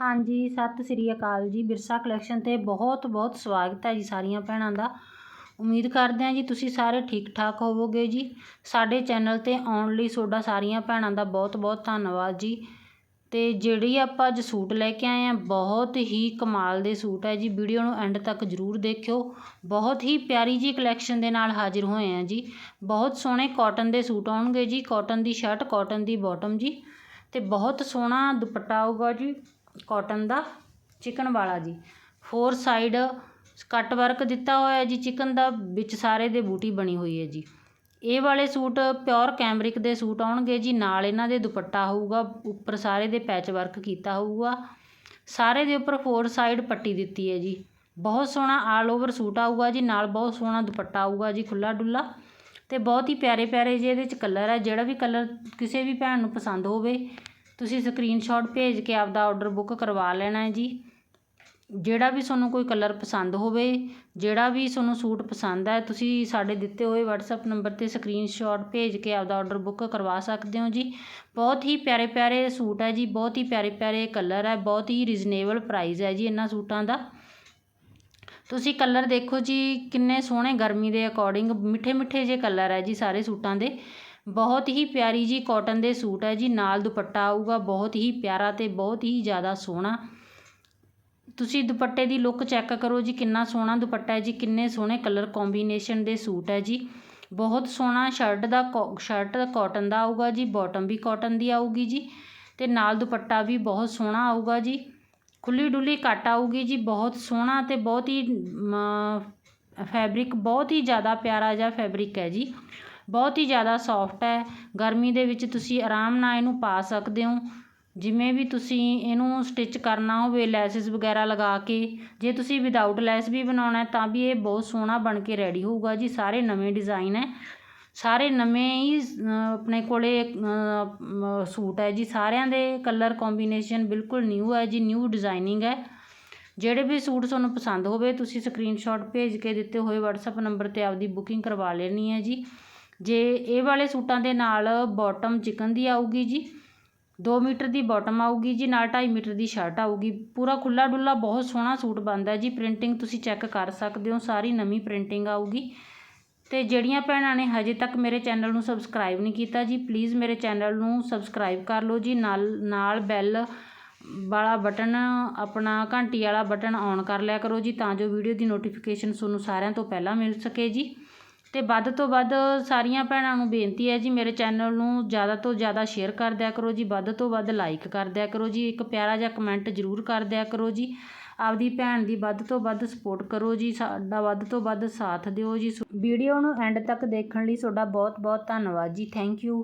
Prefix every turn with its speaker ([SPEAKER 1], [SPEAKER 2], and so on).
[SPEAKER 1] ਹਾਂਜੀ, ਸਤਿ ਸ੍ਰੀ ਅਕਾਲ ਜੀ। ਬਿਰਸਾ ਕਲੈਕਸ਼ਨ ਤੇ ਬਹੁਤ ਬਹੁਤ ਸਵਾਗਤ ਹੈ ਜੀ ਸਾਰੀਆਂ ਭੈਣਾਂ ਦਾ। ਉਮੀਦ ਕਰਦੇ ਹਾਂ ਜੀ ਤੁਸੀਂ ਸਾਰੇ ਠੀਕ ਠਾਕ ਹੋਵੋਗੇ ਜੀ। ਸਾਡੇ ਚੈਨਲ ਤੇ ਆਉਣ ਲਈ ਤੁਹਾਡਾ ਸਾਰੀਆਂ ਭੈਣਾਂ ਦਾ ਬਹੁਤ ਬਹੁਤ ਧੰਨਵਾਦ ਜੀ। ਤੇ ਜਿਹੜੀ ਆਪਾਂ ਅੱਜ ਸੂਟ ਲੈ ਕੇ ਆਏ ਆ ਬਹੁਤ ਹੀ ਕਮਾਲ ਦੇ ਸੂਟ ਹੈ ਜੀ। ਵੀਡੀਓ ਨੂੰ ਐਂਡ ਤੱਕ ਜ਼ਰੂਰ ਦੇਖਿਓ। ਬਹੁਤ ਹੀ ਪਿਆਰੀ ਜੀ ਕਲੈਕਸ਼ਨ ਦੇ ਨਾਲ ਹਾਜ਼ਰ ਹੋਏ ਆ ਜੀ। ਬਹੁਤ ਸੋਹਣੇ ਕਾਟਨ ਦੇ ਸੂਟ ਆਉਣਗੇ ਜੀ। ਕਾਟਨ ਦੀ ਸ਼ਰਟ, ਕਾਟਨ ਦੀ ਬਾਟਮ ਜੀ। ਤੇ ਬਹੁਤ ਸੋਹਣਾ ਦੁਪੱਟਾ ਆਊਗਾ ਜੀ। ਕਾਟਨ ਦਾ ਚਿਕਨ ਵਾਲਾ ਜੀ। ਫੋਰ ਸਾਈਡ ਕੱਟ ਵਰਕ ਦਿੱਤਾ ਹੋਇਆ ਜੀ ਚਿਕਨ ਦਾ, ਵਿੱਚ ਸਾਰੇ ਦੇ ਬੂਟੀ ਬਣੀ ਹੋਈ ਹੈ ਜੀ। ਇਹ ਵਾਲੇ ਸੂਟ ਪਿਓਰ ਕੈਮਰਿਕ ਦੇ ਸੂਟ ਆਉਣਗੇ ਜੀ, ਨਾਲ ਇਹਨਾਂ ਦੇ ਦੁਪੱਟਾ ਹੋਊਗਾ, ਉੱਪਰ ਸਾਰੇ ਦੇ ਪੈਚ ਵਰਕ ਕੀਤਾ ਹੋਊਗਾ। ਸਾਰੇ ਦੇ ਉੱਪਰ ਫੋਰ ਸਾਈਡ ਪੱਟੀ ਦਿੱਤੀ ਹੈ ਜੀ। ਬਹੁਤ ਸੋਹਣਾ ਆਲ ਓਵਰ ਸੂਟ ਆਊਗਾ ਜੀ, ਨਾਲ ਬਹੁਤ ਸੋਹਣਾ ਦੁਪੱਟਾ ਆਊਗਾ ਜੀ ਖੁੱਲਾ ਡੁੱਲਾ। ਤੇ ਬਹੁਤ ਹੀ ਪਿਆਰੇ ਪਿਆਰੇ ਜਿਹੇ ਇਹਦੇ ਚ ਕਲਰ ਹੈ, ਜਿਹੜਾ ਵੀ ਕਲਰ ਕਿਸੇ ਵੀ ਭੈਣ ਨੂੰ ਪਸੰਦ ਹੋਵੇ ਤੁਸੀਂ ਸਕਰੀਨਸ਼ਾਟ ਭੇਜ ਕੇ ਆਪਦਾ ਆਰਡਰ ਬੁੱਕ ਕਰਵਾ ਲੈਣਾ ਹੈ ਜੀ। ਜਿਹੜਾ ਵੀ ਤੁਹਾਨੂੰ ਕੋਈ ਕਲਰ ਪਸੰਦ ਹੋਵੇ, ਜਿਹੜਾ ਵੀ ਤੁਹਾਨੂੰ ਸੂਟ ਪਸੰਦ ਹੈ, ਤੁਸੀਂ ਸਾਡੇ ਦਿੱਤੇ ਹੋਏ ਵਟਸਐਪ ਨੰਬਰ ਤੇ ਸਕਰੀਨਸ਼ਾਟ ਭੇਜ ਕੇ ਆਪਦਾ ਆਰਡਰ ਬੁੱਕ ਕਰਵਾ ਸਕਦੇ ਹੋ ਜੀ। ਬਹੁਤ ਹੀ ਪਿਆਰੇ ਪਿਆਰੇ ਸੂਟ ਹੈ ਜੀ, ਬਹੁਤ ਹੀ ਪਿਆਰੇ ਪਿਆਰੇ ਕਲਰ ਹੈ, ਬਹੁਤ ਹੀ ਰੀਜ਼ਨੇਬਲ ਪ੍ਰਾਈਸ ਹੈ ਜੀ ਇਹਨਾਂ ਸੂਟਾਂ ਦਾ। ਤੁਸੀਂ ਕਲਰ ਦੇਖੋ ਜੀ, ਕਿੰਨੇ ਸੋਹਣੇ ਗਰਮੀ ਦੇ ਅਕੋਰਡਿੰਗ ਮਿੱਠੇ ਮਿੱਠੇ ਜੇ ਕਲਰ ਹੈ ਜੀ ਸਾਰੇ ਸੂਟਾਂ ਦੇ। ਬਹੁਤ ਹੀ ਪਿਆਰੀ ਜੀ ਕਾਟਨ ਦੇ ਸੂਟ ਹੈ ਜੀ, ਨਾਲ ਦੁਪੱਟਾ ਆਊਗਾ, ਬਹੁਤ ਹੀ ਪਿਆਰਾ ਤੇ ਬਹੁਤ ਹੀ ਜ਼ਿਆਦਾ ਸੋਹਣਾ। ਤੁਸੀਂ ਦੁਪੱਟੇ ਦੀ ਲੁੱਕ ਚੈੱਕ ਕਰੋ ਜੀ, ਕਿੰਨਾ ਸੋਹਣਾ ਦੁਪੱਟਾ ਹੈ ਜੀ, ਕਿੰਨੇ ਸੋਹਣੇ ਕਲਰ ਕੰਬੀਨੇਸ਼ਨ ਦੇ ਸੂਟ ਹੈ ਜੀ। ਬਹੁਤ ਸੋਹਣਾ ਸ਼ਰਟ ਦਾ ਸ਼ਰਟ ਕਾਟਨ ਦਾ ਆਊਗਾ ਜੀ ਬਾਟਮ ਵੀ ਕਾਟਨ ਦੀ ਆਊਗੀ ਜੀ ਤੇ ਨਾਲ ਦੁਪੱਟਾ ਵੀ ਬਹੁਤ ਸੋਹਣਾ ਆਊਗਾ ਜੀ। ਖੁੱਲੀ ਡੁੱਲੀ ਕੱਟ ਆਊਗੀ ਜੀ, ਬਹੁਤ ਸੋਹਣਾ ਤੇ ਬਹੁਤ ਹੀ ਫੈਬਰਿਕ ਬਹੁਤ ਹੀ ਜ਼ਿਆਦਾ ਪਿਆਰਾ ਜਿਹਾ ਫੈਬਰਿਕ ਹੈ ਜੀ। ਬਹੁਤ ਹੀ ਜ਼ਿਆਦਾ ਸੋਫਟ ਹੈ। ਗਰਮੀ ਦੇ ਵਿੱਚ ਤੁਸੀਂ ਆਰਾਮ ਨਾਲ ਇਹਨੂੰ ਪਾ ਸਕਦੇ ਹੋ। ਜਿਵੇਂ ਵੀ ਤੁਸੀਂ ਇਹਨੂੰ ਸਟਿਚ ਕਰਨਾ ਹੋਵੇ ਲੈਸਿਸ ਵਗੈਰਾ ਲਗਾ ਕੇ, ਜੇ ਤੁਸੀਂ ਵਿਦਆਊਟ ਲੈਸ ਵੀ ਬਣਾਉਣਾ ਤਾਂ ਵੀ ਇਹ ਬਹੁਤ ਸੋਹਣਾ ਬਣ ਕੇ ਰੈਡੀ ਹੋਊਗਾ ਜੀ। ਸਾਰੇ ਨਵੇਂ ਡਿਜ਼ਾਈਨ ਹੈ। ਸਾਰੇ ਨਵੇਂ ਹੀ ਆਪਣੇ ਕੋਲੇ ਸੂਟ ਹੈ ਜੀ। ਸਾਰਿਆਂ ਦੇ ਕਲਰ ਕੰਬੀਨੇਸ਼ਨ ਬਿਲਕੁਲ ਨਿਊ ਹੈ ਜੀ। ਨਿਊ ਡਿਜ਼ਾਈਨਿੰਗ ਹੈ। ਜਿਹੜੇ ਵੀ ਸੂਟ ਤੁਹਾਨੂੰ ਪਸੰਦ ਹੋਵੇ, ਤੁਸੀਂ ਸਕਰੀਨਸ਼ਾਟ ਭੇਜ ਕੇ ਦਿੱਤੇ ਹੋਏ WhatsApp ਨੰਬਰ ਤੇ ਆਪਦੀ ਬੁਕਿੰਗ ਕਰਵਾ ਲੈਣੀ ਹੈ ਜੀ। ਜੇ ਇਹ ਵਾਲੇ ਸੂਟਾਂ ਦੇ ਨਾਲ ਬੋਟਮ ਚਿਕਨ ਦੀ ਆਊਗੀ ਜੀ 2 ਮੀਟਰ ਦੀ ਬਾਟਮ ਆਊਗੀ ਜੀ, ਨਾਲ 2.5 ਮੀਟਰ ਦੀ ਸ਼ਰਟ ਆਊਗੀ। ਪੂਰਾ ਖੁੱਲਾ ਡੁੱਲਾ ਬਹੁਤ ਸੋਹਣਾ ਸੂਟ ਬਣਦਾ ਜੀ ਪ੍ਰਿੰਟਿੰਗ ਤੁਸੀਂ ਚੈੱਕ ਕਰ ਸਕਦੇ ਹੋ, ਸਾਰੀ ਨਵੀਂ ਪ੍ਰਿੰਟਿੰਗ ਆਊਗੀ। ਤੇ ਜਿਹੜੀਆਂ ਭੈਣਾਂ ਨੇ ਹਜੇ ਤੱਕ ਮੇਰੇ ਚੈਨਲ ਨੂੰ ਸਬਸਕ੍ਰਾਈਬ ਨਹੀਂ ਕੀਤਾ ਜੀ ਪਲੀਜ਼ ਮੇਰੇ ਚੈਨਲ ਨੂੰ ਸਬਸਕ੍ਰਾਈਬ ਕਰ ਲਓ ਜੀ, ਨਾਲ ਨਾਲ ਬੈਲ ਵਾਲਾ ਬਟਨ ਆਪਣਾ ਘੰਟੀ ਵਾਲਾ ਬਟਨ ਔਨ ਕਰ ਲਿਆ ਕਰੋ ਜੀ, ਤਾਂ ਜੋ ਵੀਡੀਓ ਦੀ ਨੋਟੀਫਿਕੇਸ਼ਨ ਤੁਹਾਨੂੰ ਸਾਰਿਆਂ ਤੋਂ ਪਹਿਲਾਂ ਮਿਲ ਸਕੇ ਜੀ। ਅਤੇ ਵੱਧ ਤੋਂ ਵੱਧ ਸਾਰੀਆਂ ਭੈਣਾਂ ਨੂੰ ਬੇਨਤੀ ਹੈ ਜੀ, ਮੇਰੇ ਚੈਨਲ ਨੂੰ ਜ਼ਿਆਦਾ ਤੋਂ ਜ਼ਿਆਦਾ ਸ਼ੇਅਰ ਕਰ ਦਿਆ ਕਰੋ ਜੀ, ਵੱਧ ਤੋਂ ਵੱਧ ਲਾਈਕ ਕਰ ਦਿਆ ਕਰੋ ਜੀ, ਇੱਕ ਪਿਆਰਾ ਜਿਹਾ ਕਮੈਂਟ ਜ਼ਰੂਰ ਕਰ ਦਿਆ ਕਰੋ ਜੀ, ਆਪਦੀ ਭੈਣ ਦੀ ਵੱਧ ਤੋਂ ਵੱਧ ਸਪੋਰਟ ਕਰੋ ਜੀ, ਸਾਡਾ ਵੱਧ ਤੋਂ ਵੱਧ ਸਾਥ ਦਿਓ ਜੀ ਵੀਡੀਓ ਨੂੰ ਐਂਡ ਤੱਕ ਦੇਖਣ ਲਈ ਤੁਹਾਡਾ ਬਹੁਤ ਬਹੁਤ ਧੰਨਵਾਦ ਜੀ ਥੈਂਕ ਯੂ